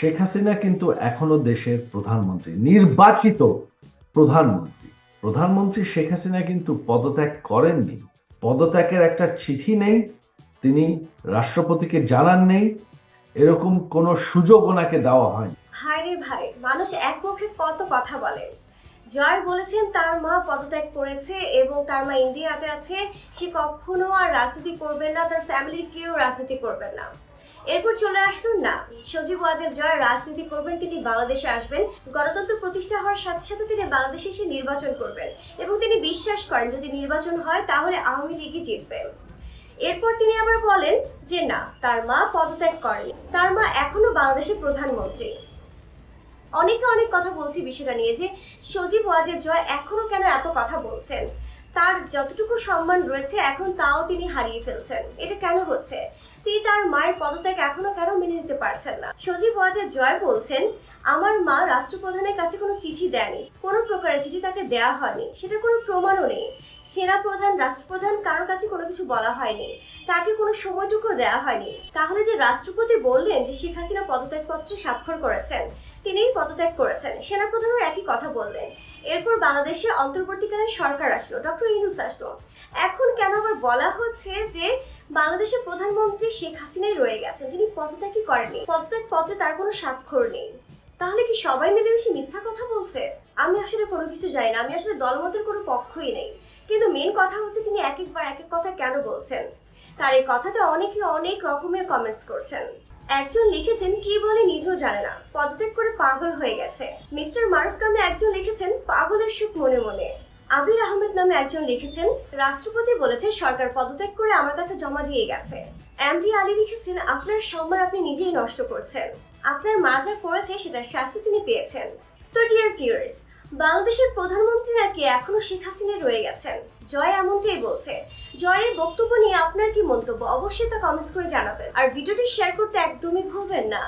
শেখ হাসিনা কিন্তু এখনও দেশের প্রধানমন্ত্রী, নির্বাচিত প্রধানমন্ত্রী। প্রধানমন্ত্রী শেখ হাসিনা কিন্তু পদত্যাগ করেননি। পদত্যাগের একটা চিঠি নেই, তিনি রাষ্ট্রপতিকে জানান নেই, এরকম কোনো সুযোগ ওনাকে দেওয়া হয়নি। হায় রে ভাই, মানুষ এক মুখে কত কথা বলে। জয় বলেছেন তার মা পদত্যাগ করেছে এবং তার মা ইন্ডিয়াতে আছে, সে কখনো আর রাজনীতি করবেন না, তার ফ্যামিলির কেউ রাজনীতি করবেন না। এরপর চলে আসলো না। সজীব ওয়াজেদ জয় রাজনীতি করবেন, তিনি বাংলাদেশে আসবেন। গণতন্ত্র প্রতিষ্ঠা হওয়ার সাথে সাথে তিনি বাংলাদেশে এসে নির্বাচন করবেন এবং তিনি বিশ্বাস করেন, যদি নির্বাচন হয় তাহলে আওয়ামী লীগই জিতবে। এরপর তিনি আবার বলেন যে, না, তার মা পদত্যাগ করেনি। তার মা এখনও বাংলাদেশের প্রধানমন্ত্রী। অনেকে অনেক কথা বলছি বিষয়টা নিয়ে যে, সজীব ওয়াজেদ জয় এখনও কেন এত কথা বলছেন? তার যতটুকু সম্মান রয়েছে, এখন তাও তিনি হারিয়ে ফেলছেন। এটা কেন হচ্ছে? তিনি তার মায়ের পদত্যাগ এখনও কেন মেনে নিতে পারছেন না? সজীব ওয়াজেদ জয় বলছেন আমার মা রাষ্ট্রপ্রধানের কাছে কোনো চিঠি দেয়নি। কোনো প্রকারের চিঠি তাকে দেওয়া হয়নি। সেটা কোনো প্রমাণও নেই। সেনা প্রধান, রাষ্ট্রপ্রধান কারও কাছে কোনো কিছু বলা হয়নি। তাকে কোনো সময়টুকু দেওয়া হয়নি। তাহলে যে রাষ্ট্রপতি বললেন যে শেখ হাসিনা পদত্যাগপত্রে স্বাক্ষর করেছেন, তিনিই পদত্যাগ করেছেন। সেনাপ্রধানও একই কথা বললেন। এরপর বাংলাদেশে অন্তর্বর্তীকালীন সরকার আসলো, ডক্টর ইউনুস আসলো। এখন কেন আবার বলা হচ্ছে যে বাংলাদেশের প্রধানমন্ত্রী শেখ হাসিনাই রয়ে গেছেন? তিনি পদত্যাগই করেননি। পদত্যাগ পত্রে তার কোনো স্বাক্ষর নেই। তাহলে কি সবাই মিলেমিশে মিথ্যা কথা বলছে? আমি আসলে কোনো কিছু জানি না, আমি আসলে দলমতের কোনো পক্ষই নেই। কিন্তু মেন কথা হচ্ছে তিনি এক একবার এক এক কথা কেন বলছেন? তার এই কথাতে অনেকে অনেক রকমের কমেন্টস করছেন। একজন লিখেছেন, কি বলে নিজেও জানে না। পদত্যাগ করে পাগল হয়ে গেছে। মিস্টার মারুফ নামে একজন লিখেছেন, পাগলের সুখ মনে মনে। আবির আহমেদ নামে একজন লিখেছেন, রাষ্ট্রপতি বলেছে সরকার পদত্যাগ করে আমার কাছে জমা দিয়ে গেছে। এমডি আলী লিখেছেন, আপনার সম্মান আপনি নিজেই নষ্ট করছেন। আপনার মা যা করেছে সেটার শাস্তি তিনি পেয়েছেন। তো ডিয়ার ভিউয়ার্স বাংলাদেশের প্রধানমন্ত্রী নাকি এখনও শেখ হাসিনা রয়ে গেছেন? জয় এমনটাই বলছে। জয়ের এই বক্তব্য নিয়ে আপনার কি মন্তব্য? অবশ্যই তা কমেন্টস করে জানাবেন। আর ভিডিওটি শেয়ার করতে একদমই ভুলবেন না।